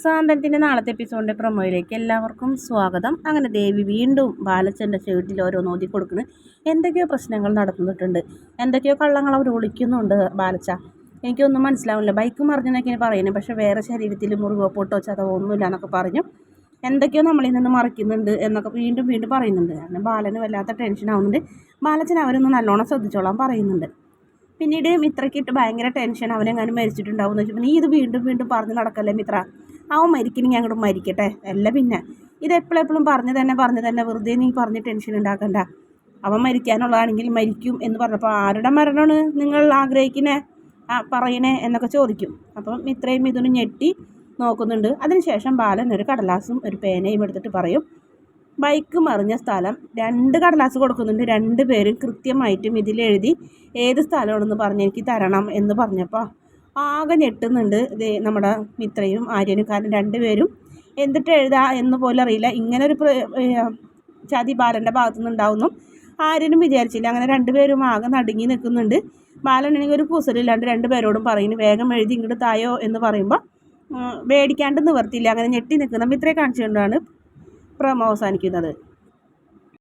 സാന്ത്വനത്തിന്റെ നാളത്തെ എപ്പിസോഡിന്റെ പ്രൊമോയിലേക്ക് എല്ലാവർക്കും സ്വാഗതം. അങ്ങനെ ദേവി വീണ്ടും ബാലച്ചന്റെ ചേട്ടിൽ ഓരോന്ന് ഓതി കൊടുക്കുന്നു എന്തൊക്കെയോ പ്രശ്നങ്ങൾ നടന്നിട്ടുണ്ട്. എന്തൊക്കെയോ കള്ളങ്ങൾ അവർ ഒളിക്കുന്നുണ്ട് ബാലച്ച. എനിക്കൊന്നും മനസ്സിലാവില്ല. ബൈക്ക് മറിഞ്ഞെന്നൊക്കെ പറയുന്നത് പക്ഷേ വേറെ ശരീരത്തിൽ മുറിവോ പൊട്ടോ ചതവോ ഒന്നുമില്ല എന്നൊക്കെ പറഞ്ഞു. എന്തൊക്കെയോ നമ്മളിൽ നിന്ന് മറിക്കുന്നുണ്ട് എന്നൊക്കെ വീണ്ടും വീണ്ടും പറയുന്നുണ്ട്. കാരണം ബാലന് വല്ലാത്ത ടെൻഷൻ ആവുന്നുണ്ട്. ബാലച്ചൻ അവരൊന്ന് നല്ലോണം ശ്രദ്ധിച്ചോളാൻ പറയുന്നുണ്ട്. പിന്നീട് മിത്രയ്ക്കിട്ട് ഭയങ്കര ടെൻഷൻ അവനെങ്ങാനും മരിച്ചിട്ടുണ്ടാവും എന്ന് വെച്ചപ്പോൾ നീ ഇത് വീണ്ടും വീണ്ടും പറഞ്ഞ് നടക്കല്ലേ മിത്ര? അവൻ മരിക്കണമെങ്കിൽ അങ്ങോട്ട് മരിക്കട്ടെ. അല്ല പിന്നെ. ഇത് എപ്പോഴെപ്പോഴും പറഞ്ഞു തന്നെ പറഞ്ഞു തന്നെ വെറുതെ നീ പറഞ്ഞ് ടെൻഷൻ ഉണ്ടാക്കണ്ട. അവൻ മരിക്കാനുള്ളതാണെങ്കിൽ മരിക്കും എന്ന് പറഞ്ഞപ്പോൾ ആരുടെ മരണമാണ് നിങ്ങൾ ആഗ്രഹിക്കണേ? പറയണേ എന്നൊക്കെ ചോദിക്കും. അപ്പം ഇത്രയും ഇതൊന്നും ഞെട്ടി നോക്കുന്നുണ്ട്. അതിനുശേഷം ബാലൻ ഒരു കടലാസും ഒരു പേനയും എടുത്തിട്ട് പറയും ബൈക്ക് മറിഞ്ഞ സ്ഥലം. രണ്ട് കടലാസ് കൊടുക്കുന്നുണ്ട്. രണ്ട് പേരും കൃത്യമായിട്ടും ഇതിലെഴുതി ഏത് സ്ഥലമാണെന്ന് പറഞ്ഞ് എനിക്ക് തരണം എന്ന് പറഞ്ഞപ്പോൾ ആകെ ഞെട്ടുന്നുണ്ട്. നമ്മുടെ മിത്രയും ആര്യനും കാരണം രണ്ടുപേരും എന്തിട്ട് എഴുതാ എന്ന് പോലും അറിയില്ല. ഇങ്ങനെ ഒരു ചതി ബാലന്റെ ഭാഗത്തുനിന്ന് ഉണ്ടാവുന്നു ആര്യനും വിചാരിച്ചില്ല. അങ്ങനെ രണ്ടുപേരും ആകെ നടുങ്ങി നിൽക്കുന്നുണ്ട്. ബാലനാണെങ്കിൽ ഒരു കുസലില്ലാണ്ട് രണ്ടുപേരോടും പറയുന്നു വേഗം എഴുതി ഇങ്ങോട്ട് തായോ എന്ന് പറയുമ്പോൾ മേടിക്കാണ്ട് നിവർത്തിയില്ല. അങ്ങനെ ഞെട്ടി നിൽക്കുന്ന മിത്രയെ കാണിച്ചുകൊണ്ടാണ് പ്രമോ അവസാനിക്കുന്നത്.